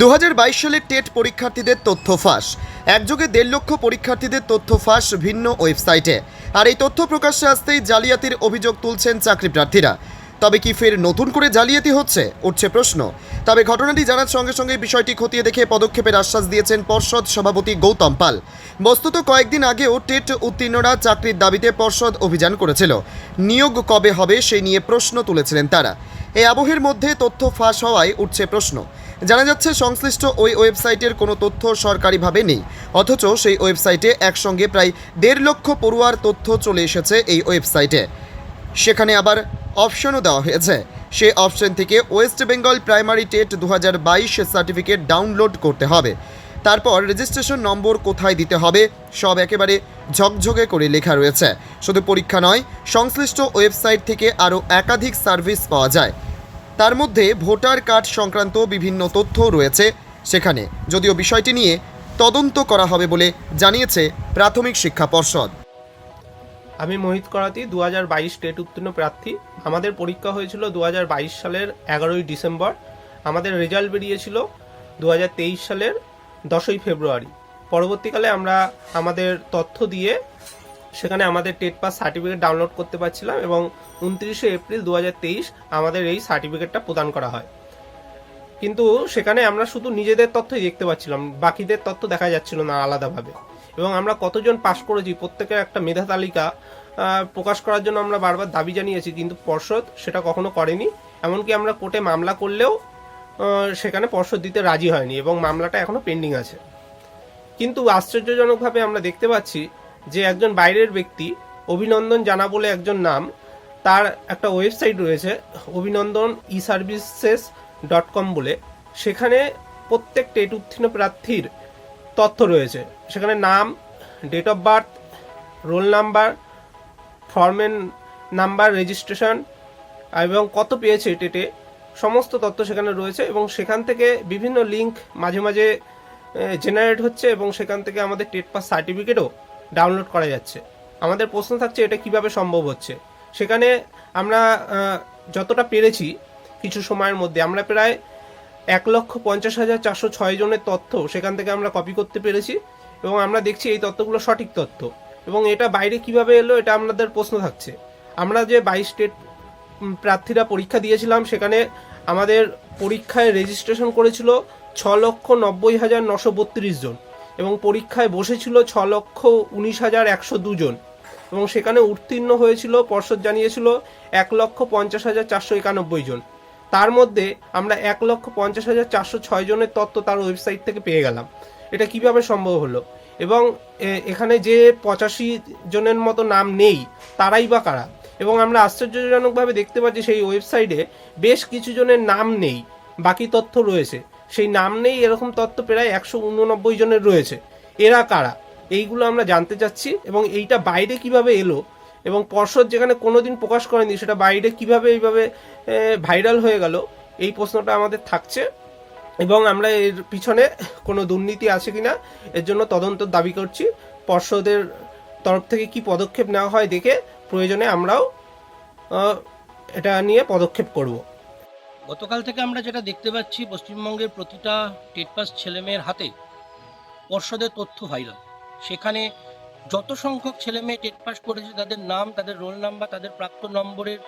দু সালের টেট পরীক্ষার্থীদের তথ্য ফাঁস। একযোগে দেড় লক্ষ পরীক্ষার্থীদের তথ্য ফাঁস ভিন্ন ওয়েবসাইটে। আর এই তথ্য প্রকাশ্যে আসতেই জালিয়াতির অভিযোগ তুলছেন চাকরি প্রার্থীরা। তবে কি ফের নতুন করে জালিয়াতি হচ্ছে? উঠছে প্রশ্ন। তবে ঘটনাটি জানার সঙ্গে সঙ্গে বিষয়টি খতিয়ে দেখে পদক্ষেপের আশ্বাস দিয়েছেন পর্ষদ সভাপতি গৌতম পাল। বস্তুত কয়েকদিন আগেও টেট উত্তীর্ণরা চাকরির দাবিতে পর্ষদ অভিযান করেছিল। নিয়োগ কবে হবে সেই নিয়ে প্রশ্ন তুলেছিলেন তারা। এই আবহের মধ্যে তথ্য ফাঁস হওয়ায় উঠছে প্রশ্ন। জানা যাচ্ছে, সংশ্লিষ্ট ওই ওয়েবসাইটের কোনো তথ্য সরকারিভাবে নেই। অথচ সেই ওয়েবসাইটে একসঙ্গে প্রায় দেড় লক্ষ পড়ুয়ার তথ্য চলে এসেছে এই ওয়েবসাইটে। সেখানে আবার অপশনও দেওয়া হয়েছে। সেই অপশন থেকে ওয়েস্ট বেঙ্গল প্রাইমারি টেট দু হাজার বাইশ সার্টিফিকেট ডাউনলোড করতে হবে। তারপর রেজিস্ট্রেশন নম্বর কোথায় দিতে হবে, সব একেবারে ঝকঝকে করে লেখা রয়েছে। শুধু পরীক্ষা নয়, সংশ্লিষ্ট ওয়েবসাইট থেকে আরও একাধিক সার্ভিস পাওয়া যায়। তার মধ্যে ভোটার কার্ড সংক্রান্ত বিভিন্ন তথ্য রয়েছে সেখানে। যদিও বিষয়টি নিয়ে তদন্ত করা হবে বলে জানিয়েছে প্রাথমিক শিক্ষা পর্ষদ। আমি মোহিত করাতি দু হাজার বাইশ টেট উত্তীর্ণ প্রার্থী। আমাদের পরীক্ষা হয়েছিল দু হাজার বাইশ সালের এগারোই ডিসেম্বর। আমাদের রেজাল্ট বেরিয়েছিল দু হাজার তেইশ সালের দশই ফেব্রুয়ারি। পরবর্তীকালে আমরা আমাদের তথ্য দিয়ে সেখানে আমাদের টেট পাস সার্টিফিকেট ডাউনলোড করতে পারছিলাম এবং উনত্রিশে এপ্রিল দু হাজার তেইশ আমাদের এই সার্টিফিকেটটা প্রদান করা হয়। কিন্তু সেখানে আমরা শুধু নিজেদের তথ্যই দেখতে পাচ্ছিলাম, বাকিদের তথ্য দেখা যাচ্ছিল না আলাদাভাবে। এবং আমরা কতজন পাশ করেছি, প্রত্যেকের একটা মেধা তালিকা প্রকাশ করার জন্য আমরা বারবার দাবি জানিয়েছি, কিন্তু পর্ষদ সেটা কখনো করেনি। এমনকি আমরা কোর্টে মামলা করলেও সেখানে পর্ষদ দিতে রাজি হয়নি এবং মামলাটা এখনও পেন্ডিং আছে। কিন্তু আশ্চর্যজনকভাবে আমরা দেখতে পাচ্ছি যে একজন বাইরের ব্যক্তি অভিনন্দন জানা বলে একজন নাম, তার একটা ওয়েবসাইট রয়েছে, অভিনন্দন ই সার্ভিসেস ডট কম বলে। সেখানে প্রত্যেক টেট উত্তীর্ণ প্রার্থীর তথ্য রয়েছে। সেখানে নাম date of birth roll number ফর্মের নাম্বার রেজিস্ট্রেশন এবং কত পেয়েছে টেটে, সমস্ত তথ্য সেখানে রয়েছে এবং সেখান থেকে বিভিন্ন লিঙ্ক মাঝে মাঝে জেনারেট হচ্ছে এবং সেখান থেকে আমাদের টেট পাস সার্টিফিকেটও ডাউনলোড করা যাচ্ছে। আমাদের প্রশ্ন থাকছে এটা কীভাবে সম্ভব হচ্ছে। সেখানে আমরা যতটা পেরেছি কিছু সময়ের মধ্যে, আমরা প্রায় এক লক্ষ পঞ্চাশ হাজার চারশো ছয় জনের তথ্য সেখান থেকে আমরা কপি করতে পেরেছি এবং আমরা দেখছি এই তথ্যগুলো সঠিক তথ্য। এবং এটা বাইরে কীভাবে এলো এটা আমাদের প্রশ্ন থাকছে। আমরা যে বাইশ স্টেট প্রার্থীরা পরীক্ষা দিয়েছিলাম, সেখানে আমাদের পরীক্ষায় রেজিস্ট্রেশন করেছিল ছ লক্ষ নব্বই হাজার নশো বত্রিশ জন। এবং পরীক্ষায় বসেছিল ছ লক্ষ উনিশ হাজার একশো দুজন। এবং সেখানে উত্তীর্ণ হয়েছিল, পর্ষদ জানিয়েছিল, এক লক্ষ পঞ্চাশ হাজার চারশো একানব্বই জন। তার মধ্যে আমরা এক লক্ষ পঞ্চাশ হাজার চারশো ছয় জনের তথ্য তার ওয়েবসাইট থেকে পেয়ে গেলাম। এটা কীভাবে সম্ভব হলো? এবং এখানে যে পঁচাশি জনের মতো নাম নেই, তারাই বা কারা? এবং আমরা আশ্চর্যজনকভাবে দেখতে পাচ্ছি সেই ওয়েবসাইটে বেশ কিছু জনের নাম নেই, বাকি তথ্য রয়েছে। সেই নাম নেই এরকম তত্ত্ব প্রায় একশো উননব্বই জনের রয়েছে। এরা কারা? এইগুলো আমরা জানতে চাচ্ছি এবং এইটা বাইরে কীভাবে এলো এবং পর্ষদ যেখানে কোনোদিন প্রকাশ করেনি সেটা বাইরে কীভাবে এইভাবে ভাইরাল হয়ে গেল, এই প্রশ্নটা আমাদের থাকছে এবং আমরা এর পিছনে কোনো দুর্নীতি আছে কিনা এর জন্য তদন্ত দাবি করছি। পর্ষদের তরফ থেকে কি পদক্ষেপ নেওয়া হয় দেখে প্রয়োজনে আমরাও এটা নিয়ে পদক্ষেপ করব। গতকাল থেকে আমরা যেটা দেখতে পাচ্ছি, পশ্চিমবঙ্গের প্রতিটা টেট পাস ছেলেমেয়ের হাতে পর্ষদের তথ্য ভাইরাল। সেখানে যত সংখ্যক ছেলেমেয়ে টেট পাস করেছে, তাদের নাম, তাদের রোল নাম্বার, তাদের প্রাপ্ত নম্বরের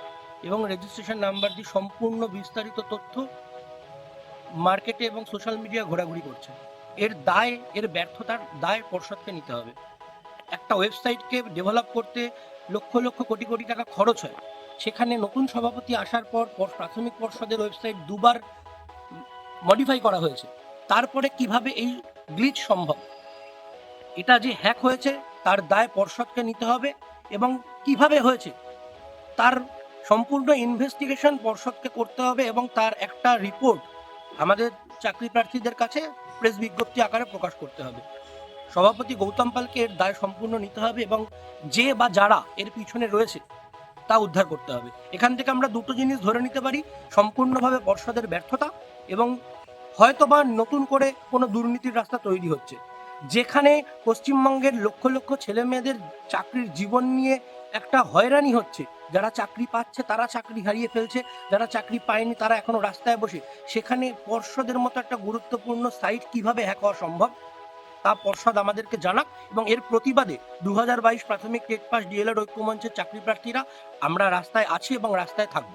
এবং রেজিস্ট্রেশন নাম্বার দিয়ে সম্পূর্ণ বিস্তারিত তথ্য মার্কেটে এবং সোশ্যাল মিডিয়া ঘোরাঘুরি করছে। এর দায়, এর ব্যর্থতার দায় পর্ষদকে নিতে হবে। একটা ওয়েবসাইটকে ডেভেলপ করতে লক্ষ লক্ষ কোটি কোটি টাকা খরচ হয়। সেখানে নতুন সভাপতি আসার পর পর- প্রাথমিক পর্ষদের ওয়েবসাইট দুবার মডিফাই করা হয়েছে। তারপরে কীভাবে এই গ্লিচ সম্ভব? এটা যে হ্যাক হয়েছে, তার দায় পর্ষদকে নিতে হবে এবং কীভাবে হয়েছে, তার সম্পূর্ণ ইনভেস্টিগেশন পর্ষদকে করতে হবে এবং তার একটা রিপোর্ট আমাদের চাকরি প্রার্থীদের কাছে প্রেস বিজ্ঞপ্তি আকারে প্রকাশ করতে হবে। সভাপতি গৌতম পালকে এর দায় সম্পূর্ণ নিতে হবে এবং যে বা যারা এর পিছনে রয়েছে তা উদ্ধার করতে হবে। এখান থেকে আমরা দুটো জিনিস ধরে নিতে পারি, সম্পূর্ণভাবে পর্ষদের ব্যর্থতা এবং হয়তোবা নতুন করে কোনো দুর্নীতির রাস্তা তৈরি হচ্ছে। যেখানে পশ্চিমবঙ্গের লক্ষ লক্ষ ছেলে মেয়েদের চাকরির জীবন নিয়ে একটা হয়রানি হচ্ছে। যারা চাকরি পাচ্ছে তারা চাকরি হারিয়ে ফেলছে, যারা চাকরি পায়নি তারা এখনও রাস্তায় বসে। সেখানে পর্ষদের মতো একটা গুরুত্বপূর্ণ সাইট কীভাবে হ্যাক হওয়া সম্ভব? তা পর্ষদ আমাদেরকে জানাক এবং এর প্রতিবাদে দু হাজার বাইশ প্রাথমিক টেট পাস ডিএলএড ঐক্যমঞ্চের চাকরি প্রার্থীরা আমরা রাস্তায় আছি এবং রাস্তায় থাকব।